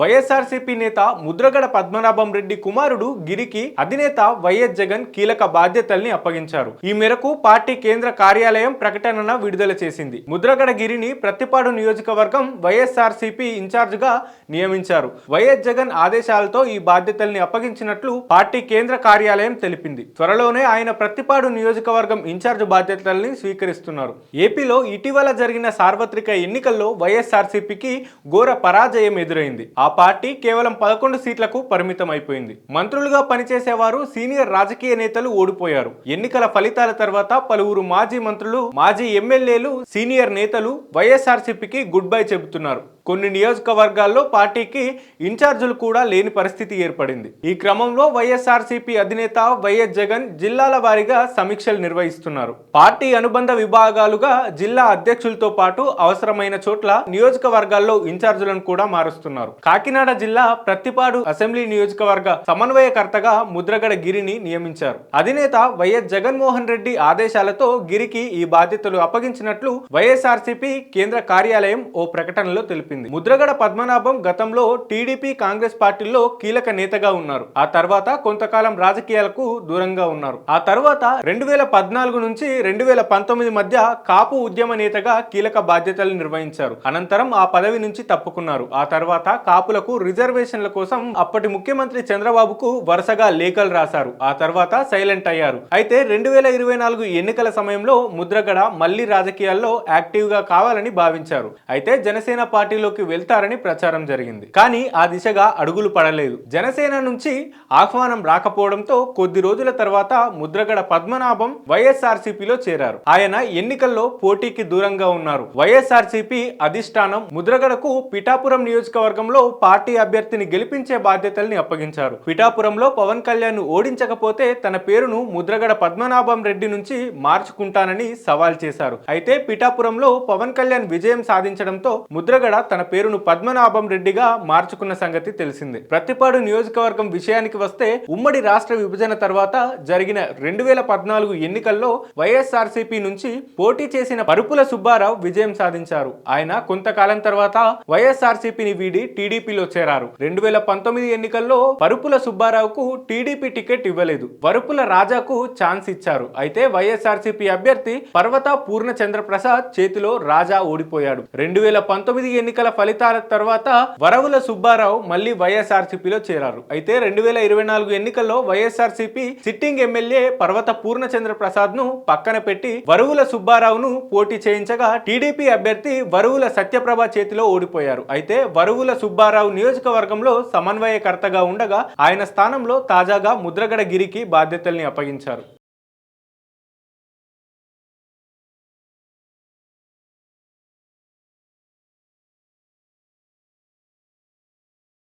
వైఎస్ఆర్సీపీ నేత ముద్రగడ పద్మనాభం రెడ్డి కుమారుడు గిరికి అధినేత వైఎస్ జగన్ కీలక బాధ్యతల్ని అప్పగించారు. ఈ మేరకు పార్టీ కేంద్ర కార్యాలయం ప్రకటన విడుదల చేసింది. ముద్రగడ గిరిని ప్రతిపాడు నియోజకవర్గం వైఎస్ఆర్సీపీ ఇన్ఛార్జ్గా నియమించారు. వైఎస్ జగన్ ఆదేశాలతో ఈ బాధ్యతల్ని అప్పగించినట్లు పార్టీ కేంద్ర కార్యాలయం తెలిపింది. త్వరలోనే ఆయన ప్రతిపాడు నియోజకవర్గం ఇన్ఛార్జ్ బాధ్యతల్ని స్వీకరిస్తున్నారు. ఏపీలో ఇటీవల జరిగిన సార్వత్రిక ఎన్నికల్లో వైఎస్ఆర్సీపీకి ఘోర పరాజయం ఎదురైంది. ఆ పార్టీ కేవలం పదకొండు సీట్లకు పరిమితం అయిపోయింది మంత్రులుగా పనిచేసేవారు సీనియర్ రాజకీయ నేతలు ఓడిపోయారు. ఎన్నికల ఫలితాల తర్వాత పలువురు మాజీ మంత్రులు మాజీ ఎమ్మెల్యేలు సీనియర్ నేతలు వైఎస్ఆర్సీపీకి గుడ్ బై చెబుతున్నారు. కొన్ని నియోజకవర్గాల్లో పార్టీకి ఇన్ఛార్జీలు కూడా లేని పరిస్థితి ఏర్పడింది. ఈ క్రమంలో వైఎస్ఆర్సీపీ అధినేత వైఎస్ జగన్ జిల్లాల వారీగా సమీక్షలు నిర్వహిస్తున్నారు. పార్టీ అనుబంధ విభాగాలుగా జిల్లా అధ్యక్షులతో పాటు అవసరమైన చోట్ల నియోజకవర్గాల్లో ఇన్ఛార్జీలను కూడా మారుస్తున్నారు. కాకినాడ జిల్లా ప్రత్తిపాడు అసెంబ్లీ నియోజకవర్గ సమన్వయకర్తగా ముద్రగడ గిరిని నియమించారు. అధినేత వైఎస్ జగన్మోహన్ రెడ్డి ఆదేశాలతో గిరికి ఈ బాధ్యతలు అప్పగించినట్లు వైఎస్ఆర్సీపీ కేంద్ర కార్యాలయం ఓ ప్రకటనలో తెలిపింది. ముద్రగడ పద్మనాభం గతంలో టీడీపీ కాంగ్రెస్ పార్టీల్లో కీలక నేతగా ఉన్నారు. ఆ తర్వాత కొంతకాలం రాజకీయాలకు దూరంగా ఉన్నారు. ఆ తర్వాత రెండు వేల పద్నాలుగు నుంచి రెండు వేల పంతొమ్మిది మధ్య కాపు ఉద్యమ నేతగా కీలక బాధ్యతలు నిర్వహించారు. అనంతరం ఆ పదవి నుంచి తప్పుకున్నారు. ఆ తర్వాత షాపులకు రిజర్వేషన్ల కోసం అప్పటి ముఖ్యమంత్రి చంద్రబాబుకు వరుసగా లేఖలు రాశారు. ఆ తర్వాత సైలెంట్ అయ్యారు. అయితే రెండు వేల ఇరవై నాలుగు ఎన్నికల సమయంలో ముద్రగడ మళ్ళీ రాజకీయాల్లో యాక్టివ్గా కావాలని భావించారు. అయితే జనసేన పార్టీలోకి వెళ్తారని ప్రచారం జరిగింది. కానీ ఆ దిశగా అడుగులు పడలేదు. జనసేన నుంచి ఆహ్వానం రాకపోవడంతో కొద్ది రోజుల తర్వాత ముద్రగడ పద్మనాభం వైఎస్ఆర్సీపీలో చేరారు. ఆయన ఎన్నికల్లో పోటీకి దూరంగా ఉన్నారు. వైఎస్ఆర్సీపీ అధిష్టానం ముద్రగడకు పిఠాపురం నియోజకవర్గంలో పార్టీ అభ్యర్థిని గెలిపించే బాధ్యతల్ని అప్పగించారు. పిఠాపురంలో పవన్ కళ్యాణ్ ఓడించకపోతే తన పేరును ముద్రగడ పద్మనాభం రెడ్డి నుంచి మార్చుకుంటానని సవాల్ చేశారు. అయితే పిఠాపురంలో పవన్ కళ్యాణ్ విజయం సాధించడంతో ముద్రగడ తన పేరును పద్మనాభం రెడ్డిగా మార్చుకున్న సంగతి తెలిసిందే. ప్రతిపాడు నియోజకవర్గం విషయానికి వస్తే ఉమ్మడి రాష్ట్ర విభజన తర్వాత జరిగిన రెండు వేల పద్నాలుగు ఎన్నికల్లో వైఎస్ఆర్సీపీ నుంచి పోటీ చేసిన పరుపుల సుబ్బారావు విజయం సాధించారు. ఆయన కొంతకాలం తర్వాత వైఎస్ఆర్సీపీని వీడి టీడీపీలో చేరారు. రెండు వేల పంతొమ్మిది ఎన్నికల్లో పరుపుల సుబ్బారావుకు టీడీపీ టికెట్ ఇవ్వలేదు. వరుపుల రాజాకు ఛాన్స్ ఇచ్చారు. అయితే వైఎస్ఆర్సీపీ అభ్యర్థి పర్వత పూర్ణచంద్ర ప్రసాద్ చేతిలో రాజా ఓడిపోయాడు. రెండు వేల పంతొమ్మిది ఎన్నికల ఫలితాల తర్వాత వరవుల సుబ్బారావు మళ్ళీ వైఎస్ఆర్సీపీలో చేరారు. అయితే రెండు వేల ఇరవై నాలుగు ఎన్నికల్లో వైఎస్ఆర్సీపీ సిట్టింగ్ ఎమ్మెల్యే పర్వత పూర్ణచంద్ర ప్రసాద్ను పక్కన పెట్టి వరువుల సుబ్బారావును పోటీ చేయించగా టీడీపీ అభ్యర్థి వరువుల సత్యప్రభ చేతిలో ఓడిపోయారు. అయితే వరువుల సుబ్బారావు నియోజకవర్గంలో సమన్వయకర్తగా ఉండగా ఆయన స్థానంలో తాజాగా ముద్రగడ గిరికి బాధ్యతల్ని అప్పగించారు.